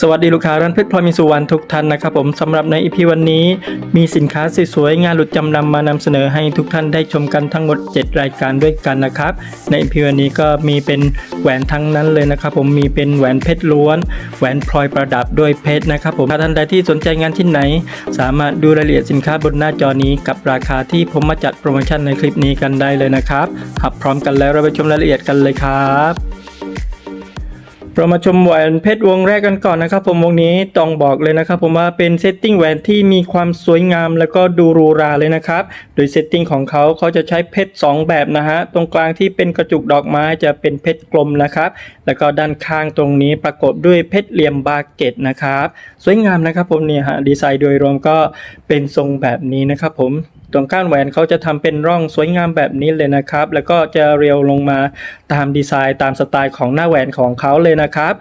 สวัสดีลูกค้าร้านเพชรพลอยมีสุวรรณทุกท่านนะครับผมสำหรับในอีพีวันนี้ มีสินค้าสวยๆงานหลุดจำนำมานำเสนอให้ทุกท่านได้ชมกันทั้งหมด 7 รายการด้วยกันนะครับ ในอีพีวันนี้ก็มีเป็นแหวนทั้งนั้นเลยนะครับผมมีเป็นแหวนเพชรล้วน แหวนพลอยประดับด้วยเพชรนะครับผมถ้าท่านใดที่สนใจงานที่ไหน สามารถดูรายละเอียดสินค้าบนหน้าจอนี้กับราคาที่ผมมาจัดโปรโมชั่นในคลิปนี้กันได้เลยนะครับหับพร้อมกันแล้วเราไปชมรายละเอียดกันเลยครับ เรามาชมแหวนเพชรวงแรกกันก่อนนะครับ ผมวงนี้ต้องบอกเลยนะครับ ผมว่าเป็นเซตติ้งแหวนที่มีความสวยงามแล้วก็ดูหรูหราเลยนะครับ โดยเซตติ้งของเขาเขาจะใช้เพชร2แบบนะฮะตรงกลางที่เป็นกระจุกดอกไม้จะเป็นเพชรกลมนะครับ แล้วก็ด้านข้างตรงนี้ประกบด้วยเพชรเหลี่ยมบาเกตนะครับ สวยงามนะครับ ผมเนี่ยฮะดีไซน์โดยรวมก็เป็นทรงแบบนี้นะครับ ผม ตรงก้านแหวนเขาจะทำเป็นร่องสวยงามแบบนี้เลยนะครับ แล้วก็จะเรียวลงมาตามดีไซน์ตามสไตล์ของหน้าแหวนของเขาเลยนะครับ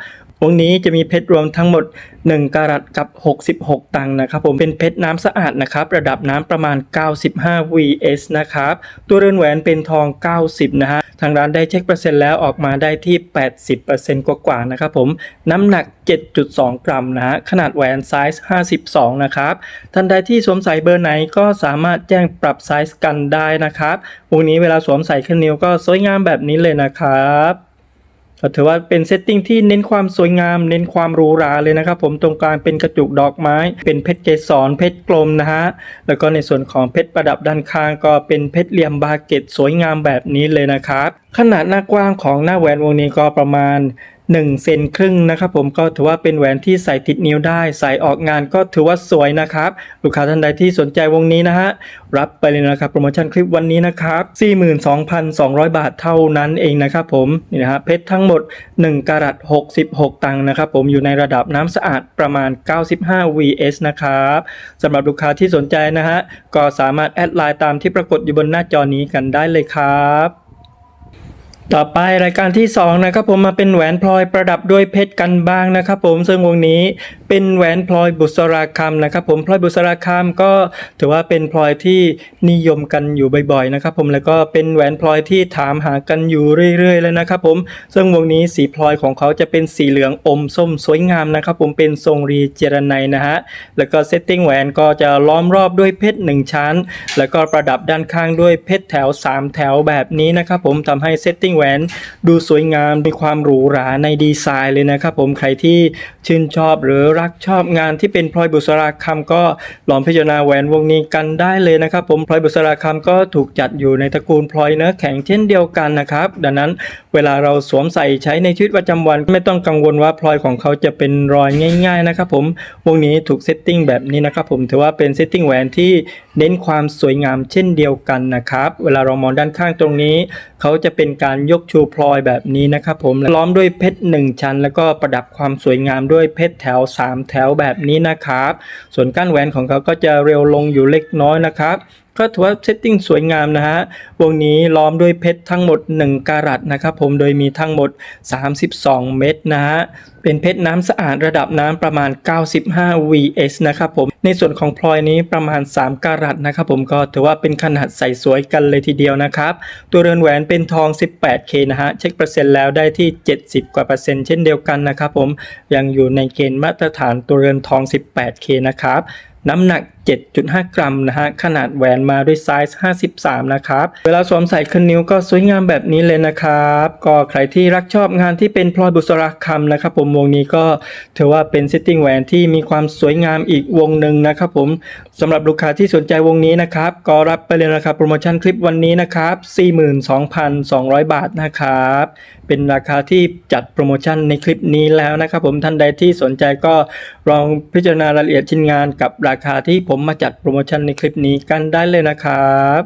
วงนี้จะมีเพชรรวมทั้งหมด 1กะรัตกับ 66 ตังค์นะครับ ผมเป็นเพชรน้ำสะอาดนะครับ ระดับน้ำประมาณ 95 vs นะครับ ตัวเรือนแหวนเป็นทอง 90 นะฮะ ทางร้านได้เช็คเปอร์เซ็นต์แล้วออกมาได้ที่ 80%กว่าๆนะครับผมน้ำหนัก 7.2 กรัมนะฮะ ขนาดแหวนไซส์ 52 นะครับ ท่านใดที่สวมใส่เบอร์ไหนก็สามารถแจ้งปรับไซส์กันได้นะครับวงนี้เวลาสวมใส่ขึ้นนิ้วก็สวยงามแบบนี้เลยนะครับ ก็ถือว่าเป็นเซตติ้งที่เน้นความสวยงาม เน้นความหรูหราเลยนะครับผมตรงกลางเป็นกระจุกดอกไม้ เป็นเพชรเกสรเพชรกลมนะฮะแล้วก็ในส่วนของเพชรประดับด้านข้างก็เป็นเพชรเหลี่ยมบาเกตสวยงามแบบนี้เลยนะครับขนาดหน้ากว้างของหน้าแหวนวงนี้ก็ประมาณ 1เซนครึ่งนะครับผมก็ถือว่าเป็นแหวนที่ใส่ติดนิ้วได้ ใส่ออกงานก็ถือว่าสวยนะครับ ลูกค้าท่านใดที่สนใจวงนี้นะฮะ รับไปเลยนะครับ โปรโมชั่นคลิปวันนี้นะครับ 42,200 บาทเท่านั้นเองนะครับผมนี่นะฮะเพชรทั้งหมด 1กะรัต66 ตังค์นะครับผมอยู่ในระดับน้ำสะอาดประมาณ 95 vs นะครับสำหรับลูกค้าที่สนใจนะฮะก็สามารถแอดไลน์ตามที่ปรากฏอยู่บนหน้าจอนี้กันได้เลยครับ ต่อไปรายการที่2นะครับผมมาเป็นแหวนพลอยประดับด้วยเพชรกันบ้างนะครับผมซึ่งวงนี้เป็นแหวนพลอยบุษราคำนะครับผมพลอยบุษราคำก็ถือว่าเป็นพลอยที่นิยมกันอยู่บ่อยๆนะครับผมแล้วก็เป็นแหวนพลอยที่ถามหากันอยู่เรื่อยๆเลยนะครับผมซึ่งวงนี้สีพลอยของเขาจะเป็นสีเหลืองอมส้มสวยงามนะครับผมเป็นทรงรีเจรไนนะฮะแล้วก็เซตติ้งแหวนก็จะล้อมรอบด้วยเพชรหนึ่งชั้น แล้วก็ประดับด้านข้างด้วยเพชรแถว 3 แถวแบบนี้นะครับผมทำให้เซตติ้งแหวนดูสวยงามมีความหรูหราในดีไซน์เลยนะครับผมใครที่ชื่นชอบหรือรักชอบงานที่เป็นพลอยบุษราคำก็ลองพิจารณาแหวนวงนี้กันได้เลยนะครับผมพลอยบุษราคำก็ถูกจัดอยู่ในตระกูลพลอยเนื้อแข็งเช่นเดียวกันนะครับดังนั้นเวลาเราสวมใส่ใช้ในชีวิตประจำวันไม่ต้องกังวลว่าพลอยของเขาจะเป็นรอยง่าย ๆนะครับผมวงนี้ถูกเซตติ้งแบบนี้นะครับผมถือว่าเป็นเซตติ้งแหวนที่เน้นความสวยงามเช่นเดียวกันนะครับ เวลาเรามองด้านข้างตรงนี้ เขาจะเป็นการยกชูพลอยแบบนี้นะครับผมล้อมด้วยเพชรหนึ่งชั้น แล้วก็ประดับความสวยงามด้วยเพชรแถว 3 แถวแบบนี้นะครับ ส่วนก้านแหวนของเขาก็จะเร็วลงอยู่เล็กน้อยนะครับ ก็ถือว่าเซตติ้งสวยงามนะฮะ วงนี้ล้อมด้วยเพชรทั้งหมด 1กะรัตนะครับผม โดยมีทั้งหมด 32 เม็ดนะฮะ เป็นเพชรน้ำสะอาดระดับน้ำประมาณ 95 vs นะครับผม ในส่วนของพลอยนี้ประมาณ 3กะรัตนะครับผมก็ถือว่าเป็นขนาดใส่สวยกันเลยทีเดียวนะครับ ตัวเรือนแหวนเป็นทอง 18K นะฮะ เช็คเปอร์เซ็นต์แล้วได้ที่ 70 กว่าเปอร์เซ็นต์เช่นเดียวกันนะครับผม ยังอยู่ในเกณฑ์มาตรฐานตัวเรือนทอง 18K นะครับ น้ำหนัก 7.5 กรัมนะฮะขนาดแหวนมาด้วยไซส์ 53 นะครับ เวลาสวมใส่ขึ้นนิ้วก็สวยงามแบบนี้เลยนะครับ ก็ใครที่รักชอบงานที่เป็นพลอยบุษราคำนะครับ ผมวงนี้ก็ถือว่าเป็นซิตติ้งแหวนที่มีความสวยงามอีกวงหนึ่งนะครับผมสำหรับลูกค้าที่สนใจวงนี้นะครับ ก็รับไปเลยนะครับโปรโมชั่นคลิปวันนี้นะครับ 42,200 บาทนะครับ เป็นราคาที่จัดโปรโมชั่นในคลิปนี้แล้วนะครับ ผมท่านใดที่สนใจก็ลองพิจารณารายละเอียดชิ้นงานกับราคาที่ผมมาจัดโปรโมชั่นในคลิปนี้กันได้เลยนะครับ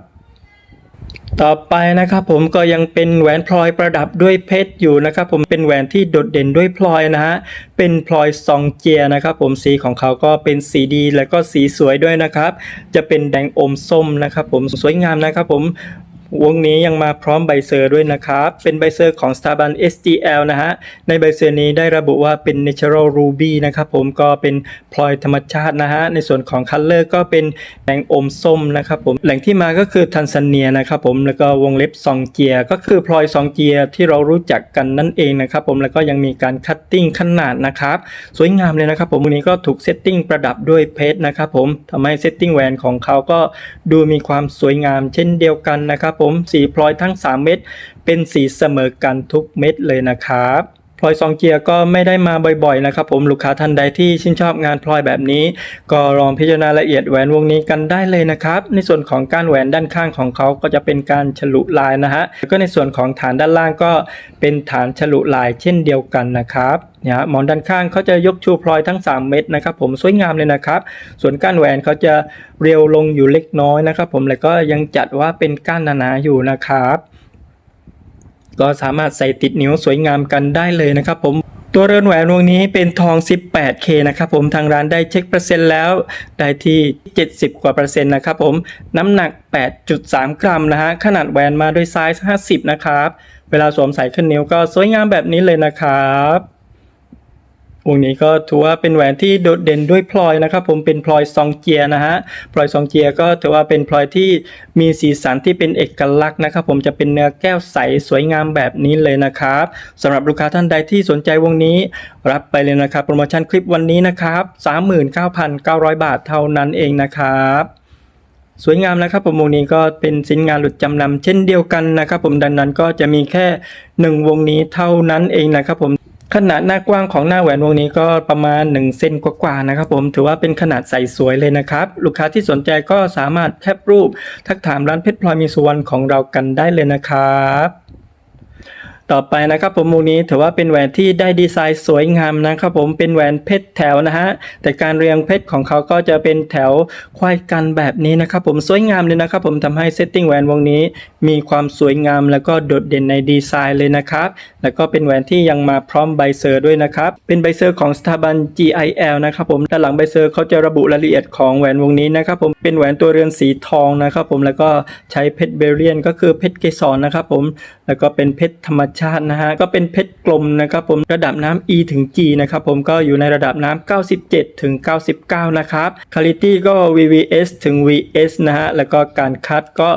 ต่อไปนะครับผมก็ยังเป็นแหวนพลอยประดับด้วยเพชรอยู่นะครับ ผมเป็นแหวนที่โดดเด่นด้วยพลอยนะฮะเป็นพลอยซองเจียนะครับ ผมสีของเขาก็เป็นสีดี แล้วก็สีสวยด้วยนะครับ จะเป็นแดงอมส้มนะครับ ผมสวยงามนะครับ ผม วงนี้ยังมาพร้อมใบเซอร์ด้วยนะครับ เป็นใบเซอร์ของสถาบัน SGL นะฮะ ในใบเซอร์นี้ได้ระบุว่าเป็น Natural Ruby นะครับผมก็เป็นพลอยธรรมชาตินะฮะ ในส่วนของ Color ก็เป็นแดงอมส้มนะครับผม แหล่งที่มาก็คือทันซาเนียนะครับผม แล้วก็วงเล็บซองเจีย ก็คือพลอยซองเจียที่เรารู้จักกันนั่นเองนะครับผม แล้วก็ยังมีการคัตติ้งขนาดนะครับ สวยงามเลยนะครับผมวันนี้ก็ถูกเซตติ้งประดับด้วยเพชรนะครับผมทำให้เซตติ้งแหวนของเขาก็ดูมีความสวยงามเช่นเดียวกันนะครับผมสีพลอยทั้ง 3 เม็ดเป็นสีเสมอกันทุกเม็ดเลยนะครับ พลอยซองเจียก็ไม่ได้มาบ่อยๆนะครับผมลูกค้าท่านใดที่ชื่นชอบงานพลอยแบบนี้ ก็ลองพิจารณาละเอียดแหวนวงนี้กันได้เลยนะครับ ในส่วนของก้านแหวนด้านข้างของเขาก็จะเป็นการฉลุลายนะฮะแล้วก็ในส่วนของฐานด้านล่างก็เป็นฐานฉลุลายเช่นเดียวกันนะครับเนี่ยฮะหมอนด้านข้างเขาจะยกชูพลอยทั้ง 3 เม็ดนะครับผมสวยงามเลยนะครับ ส่วนก้านแหวนเขาจะเรียวลงอยู่เล็กน้อยนะครับผมแล้วก็ยังจัดว่าเป็นก้านหนาๆอยู่นะครับ ก็สามารถใส่ติดนิ้วสวยงามกันได้เลยนะครับผมตัวเรือนแหวนวงนี้เป็นทอง 18K นะครับผมทางร้านได้เช็คเปอร์เซ็นต์แล้ว ได้ที่ 70 กว่าเปอร์เซ็นต์นะครับผมน้ำหนัก 8.3 กรัมนะฮะขนาดแหวนมาด้วยไซส์ 50 นะครับ เวลาสวมใส่ขึ้นนิ้วก็สวยงามแบบนี้เลยนะครับ วงนี้ก็ถือว่าเป็นแหวนที่โดดเด่นด้วยพลอยนะครับ ผมเป็นพลอยซองเจียนะฮะพลอยซองเจียก็ถือว่าเป็นพลอยที่มีสีสันที่เป็นเอกลักษณ์นะครับ ผมจะเป็นเนื้อแก้วใสสวยงามแบบนี้เลยนะครับสำหรับลูกค้าท่านใดที่สนใจวงนี้ รับไปเลยนะครับ โปรโมชั่นคลิปวันนี้นะครับ39,900 บาทเท่านั้นเองนะครับสวยงามนะครับผมวงนี้ก็เป็นสินงานหลุดจำนำเช่นเดียวกันนะครับ ผมดังนั้นก็จะมีแค่หนึ่งวงนี้เท่านั้นเองนะครับผม ขนาดหน้ากว้างของหน้าแหวนวงนี้ก็ประมาณ1เซนกว่าๆนะครับผมถือว่าเป็นขนาดใส่สวยเลยนะครับ ลูกค้าที่สนใจก็สามารถแคปรูป ทักถามร้านเพชรพลอยมีสุวรรณของเรากันได้เลยนะครับ ต่อไปนะครับผมวงนี้ถือว่าเป็นแหวนที่ได้ดีไซน์สวยงามนะครับผมเป็นแหวนเพชรแถวนะฮะแต่การเรียงเพชรของเขาก็จะเป็นแถวควายกันแบบนี้นะครับผมสวยงามเลยนะครับผมทำให้เซตติ้งแหวนวงนี้ มีความสวยงามแล้วก็โดดเด่นในดีไซน์เลยนะครับแล้วก็เป็นแหวนที่ยังมาพร้อมใบเซอร์ด้วยนะครับเป็นใบเซอร์ของสถาบัน GIL นะครับผมด้านหลังใบเซอร์เขาจะระบุรายละเอียดของแหวนวงนี้นะครับผมเป็นแหวนตัวเรือนสีทองนะครับผมแล้วก็ใช้เพชรเบเรียนก็คือเพชรเกสรนะครับผมแล้วก็เป็นเพชรธรรมชาตินะฮะก็เป็นเพชรกลมนะครับผมระดับน้ำ E ถึง G นะครับผมก็อยู่ในระดับน้ำ97 ถึง 99 นะครับคุณภาพก็ VVS ถึง VS นะฮะแล้วก็การคัดก็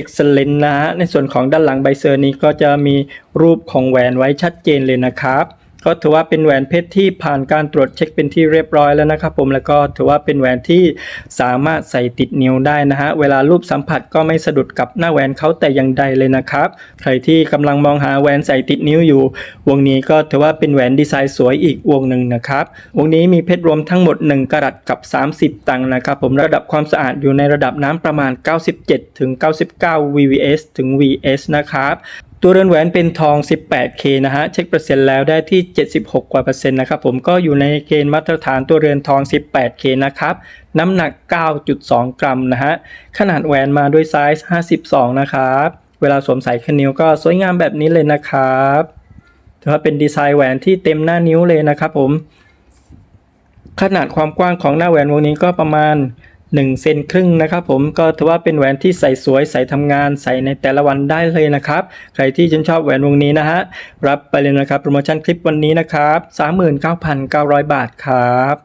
Excellent นะฮะในส่วนของด้านหลังใบเซอร์นี้ก็จะมีรูปของแหวนไว้ชัดเจนเลยนะครับ ก็ถือว่าเป็นแหวนเพชรที่ผ่านการตรวจเช็คเป็นที่เรียบร้อยแล้วนะครับผมแล้วก็ถือว่าเป็นแหวนที่สามารถใส่ติดนิ้วได้นะฮะเวลารูปสัมผัสก็ไม่สะดุดกับหน้าแหวนเขาแต่อย่างใดเลยนะครับใครที่กำลังมองหาแหวนใส่ติดนิ้วอยู่ วงนี้ก็ถือว่าเป็นแหวนดีไซน์สวยอีกวงหนึ่งนะครับวงนี้มีเพชรรวมทั้งหมด 1กะรัตกับ 30 ตังค์นะครับผมระดับความสะอาดอยู่ในระดับน้ำประมาณ 97ถึง99 VVS ถึง VS นะครับ ตัวเรือนแหวนเป็นทอง 18K นะฮะ เช็คเปอร์เซ็นต์แล้วได้ที่ 76 กว่าเปอร์เซ็นต์นะครับผมก็อยู่ในเกณฑ์มาตรฐานตัวเรือนทอง 18K นะครับ น้ำหนัก 9.2 กรัมนะฮะ ขนาดแหวนมาด้วยไซส์ 52 นะครับ เวลาสวมใส่ขึ้นนิ้วก็สวยงามแบบนี้เลยนะครับถือว่าเป็นดีไซน์แหวนที่เต็มหน้านิ้วเลยนะครับผม ขนาดความกว้างของหน้าแหวนวงนี้ก็ประมาณ 1 เซนครึ่งนะครับผมก็ถือว่าเป็นแหวนที่ใส่สวยใส่ทำงานใส่ในแต่ละวันได้เลยนะครับ ใครที่ชื่นชอบแหวนวงนี้นะฮะ รับไปเลยนะครับ โปรโมชั่นคลิปวันนี้นะครับ 39,900 บาทครับ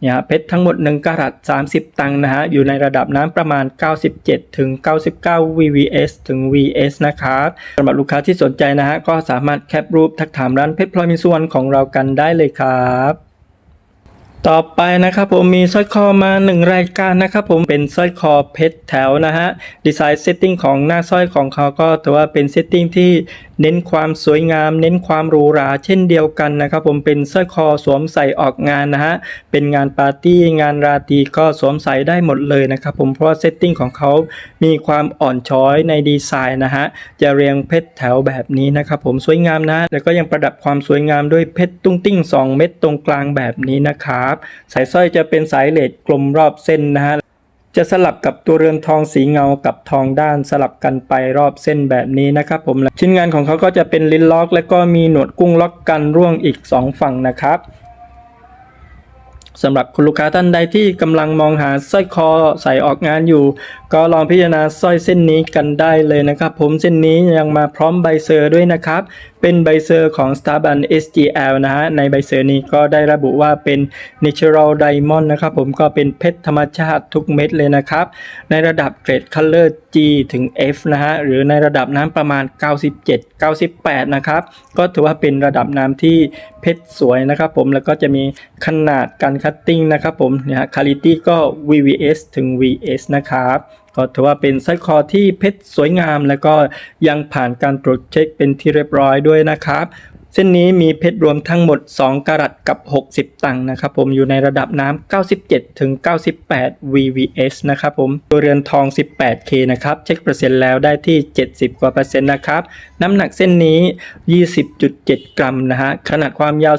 เนี่ยเพชรทั้งหมด 1กะรัต30 ตังค์นะฮะ อยู่ในระดับน้ำประมาณ 97ถึง99 VVS ถึง VS นะครับสำหรับลูกค้าที่สนใจนะฮะ ก็สามารถแคปรูปทักถามร้านเพชรพลอยมิสวนของเรากันได้เลยครับ ต่อไปนะครับผมมีสร้อยคอมาหนึ่งรายการนะครับผมเป็นสร้อยคอเพชรแถวนะฮะดีไซน์เซตติ้งของหน้าสร้อยของเขาก็ถือว่าเป็นเซตติ้งที่ เน้นความสวยงาม เน้นความหรูหราเช่นเดียวกันนะครับผมเป็นสร้อยคอสวมใส่ออกงานนะฮะเป็นงานปาร์ตี้งานราตรีก็สวมใส่ได้หมดเลยนะครับผมเพราะเซตติ้งของเขามีความอ่อนช้อยในดีไซน์นะฮะจะเรียงเพชรแถวแบบนี้นะครับผมสวยงามนะ แล้วก็ยังประดับความสวยงามด้วยเพชรตุ้งติ้ง 2 เม็ดตรงกลางแบบนี้นะครับสายสร้อยจะเป็นสายเลดกลมรอบเส้นนะฮะ จะสลับกับตัวเรือนทองสีเงากับทองด้านสลับกันไปรอบเส้นแบบนี้นะครับผมชิ้นงานของเขาก็จะเป็นลิ้นล็อก และก็มีหนวดกุ้งล็อกกันร่วงอีก 2 ฝั่งนะครับ สำหรับคุณลูกค้าท่านใดที่กำลังมองหาสร้อยคอใส่ออกงานอยู่ ก็ลองพิจารณาสร้อยเส้นนี้กันได้เลยนะครับ ผมเส้นนี้ยังมาพร้อมใบเซอร์ด้วยนะครับ เป็นใบเซอร์ของ s t a r b a n SGL นะฮะในใบเซอร์นี้ก็ได้ระบุว่าเป็น Natural Diamond นะครับผมก็เป็นเพชรธรรมชาติทุกเม็ดเลยนะครับ ในระดับเกรด Color G ถึง F นะฮะหรือในระดับน้ำประมาณ 97 98 นะครับก็ถือว่าเป็นระดับน้ำที่เพชรสวยนะครับ ผมแล้วก็จะมีขนาดการคัตติ้งนะครับผมเนี่ยฮะ quality ก็ VVS ถึง VS นะครับก็ถือว่าเป็นสร้อยคอที่เพชรสวยงาม แล้วก็ยังผ่านการตรวจเช็คเป็นที่เรียบร้อยด้วยนะครับ เส้นนี้มีเพชรรวมทั้งหมด 2กะรัตกับ 60 ตังค์นะครับผมอยู่ในระดับน้ำ97ถึง98 VVS นะครับผมตัวเรือนทอง 18K นะครับ เช็คเปอร์เซ็นต์แล้วได้ที่ 70 กว่าเปอร์เซ็นต์นะครับ น้ำหนักเส้นนี้ 20.7 กรัมนะฮะขนาดความยาว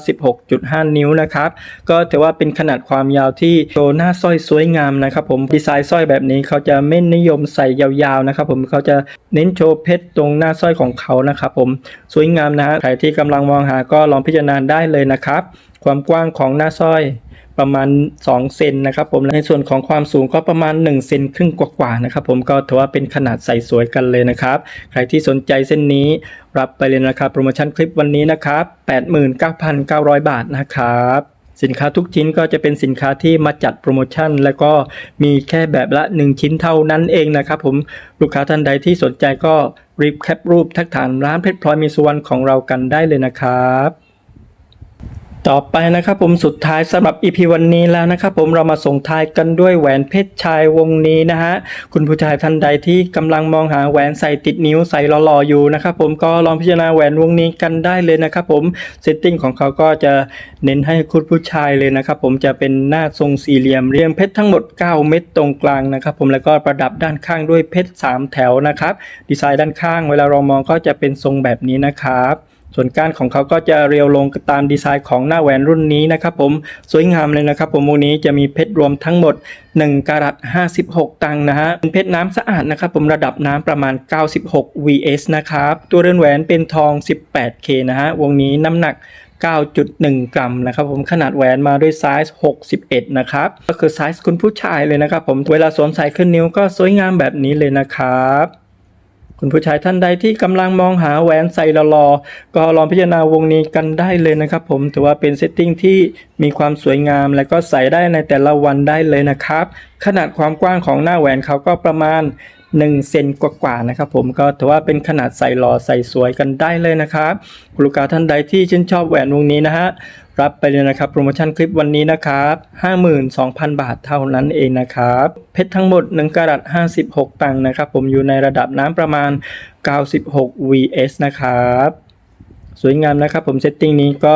16.5 นิ้วนะครับ ก็ถือว่าเป็นขนาดความยาวที่โชว์หน้าสร้อยสวยงามนะครับผมดีไซน์สร้อยแบบนี้เขาจะไม่นิยมใส่ยาวๆนะครับผมเขาจะเน้นโชว์เพชรตรงหน้าสร้อยของเขานะครับผมสวยงามนะฮะใครที่กำลังมองหาก็ลองพิจารณาได้เลยนะครับ ความกว้างของหน้าสร้อยประมาณ 2 เซนนะครับผมในส่วนของความสูงก็ประมาณ 1 เซนครึ่งกว่าๆนะครับผมก็ถือว่าเป็นขนาดใส่สวยกันเลยนะครับ ใครที่สนใจเส้นนี้รับไปเลยนะครับโปรโมชั่นคลิปวันนี้นะครับ 89,900 บาทนะครับสินค้าทุกชิ้นก็จะเป็นสินค้าที่มาจัดโปรโมชั่น แล้วก็มีแค่แบบละ 1 ชิ้นเท่านั้นเองนะครับผมลูกค้าท่านใดที่สนใจก็ รีบแคปรูปทักฐานร้านเพชรพลอยมีสุวรรณของเรากันได้เลยนะครับ ต่อไปนะครับผมสุดท้ายสำหรับ EP วันนี้แล้วนะครับผมเรามาส่งท้ายกันด้วยแหวนเพชรชายวงนี้นะฮะคุณผู้ชายท่านใดที่กำลังมองหาแหวนใส่ติดนิ้วใส่หล่อๆอยู่นะครับผมก็ลองพิจารณาแหวนวงนี้กันได้เลยนะครับผมเซตติ้งของเขาก็จะเน้นให้คุณผู้ชายเลยนะครับผมจะเป็นหน้าทรงสี่เหลี่ยมเรียงเพชรทั้งหมด 9 เม็ดตรงกลางนะครับผมแล้วก็ประดับด้านข้างด้วยเพชร3 แถวนะครับดีไซน์ด้านข้างเวลาเรามองก็จะเป็นทรงแบบนี้นะครับ ส่วนก้านของเขาก็จะเรียวลงตามดีไซน์ของหน้าแหวนรุ่นนี้นะครับผมสวยงามเลยนะครับผมวงนี้จะมีเพชรรวมทั้งหมด 1กะรัต56 ตังค์นะฮะเป็นเพชรน้ำสะอาดนะครับผมระดับน้ำประมาณ 96 vs นะครับตัวเรือนแหวนเป็นทอง 18k นะฮะวงนี้น้ำหนัก9.1 กรัมนะครับผมขนาดแหวนมาด้วยไซส์61 นะครับ ก็คือไซส์คุณผู้ชายเลยนะครับผมเวลาสวมใส่ขึ้นนิ้วก็สวยงามแบบนี้เลยนะครับ คุณผู้ชายท่านใดที่กำลังมองหาแหวนใส่หล่อๆก็ลองพิจารณาวงนี้กันได้เลยนะครับผมถือว่าเป็นเซตติ้งที่มีความสวยงามและก็ใส่ได้ในแต่ละวันได้เลยนะครับ ขนาดความกว้างของหน้าแหวนเขาก็ประมาณ 1เซนกว่าๆนะครับผมก็ถือว่าเป็นขนาดใส่หล่อใส่สวยกันได้เลยนะครับคุณลูกค้าท่านใดที่ชื่นชอบแหวนวงนี้นะฮะรับไปเลยนะครับโปรโมชั่นคลิปวันนี้นะครับ52,000 บาทเท่านั้นเองนะครับเพชรทั้งหมด 1กะรัต56 ตังค์นะครับผมอยู่ในระดับน้ำประมาณ 96 vs นะครับ สวยงามนะครับผมเซตติ้งนี้ก็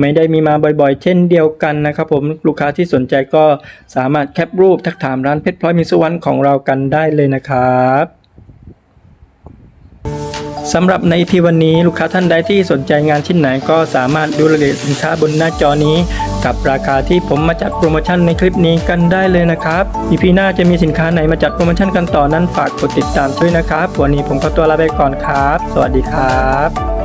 ไม่ได้มีมาบ่อยๆ เช่นเดียวกันนะครับผมลูกค้าที่สนใจก็สามารถแคปรูปทักถามร้านเพชรพลอยมีสุวรรณของเรากันได้เลยนะครับสำหรับในพีวันนี้ลูกค้าท่านใดที่สนใจงานชิ้นไหนก็สามารถดูรายละเอียดสินค้าบนหน้าจอนี้ กับราคาที่ผมมาจัดโปรโมชั่นในคลิปนี้กันได้เลยนะครับ EP หน้าจะมีสินค้าไหนมาจัดโปรโมชั่นกันต่อนั้นฝากกดติดตามด้วยนะครับ วันนี้ผมก็ตัวลาไปก่อนครับ สวัสดีครับ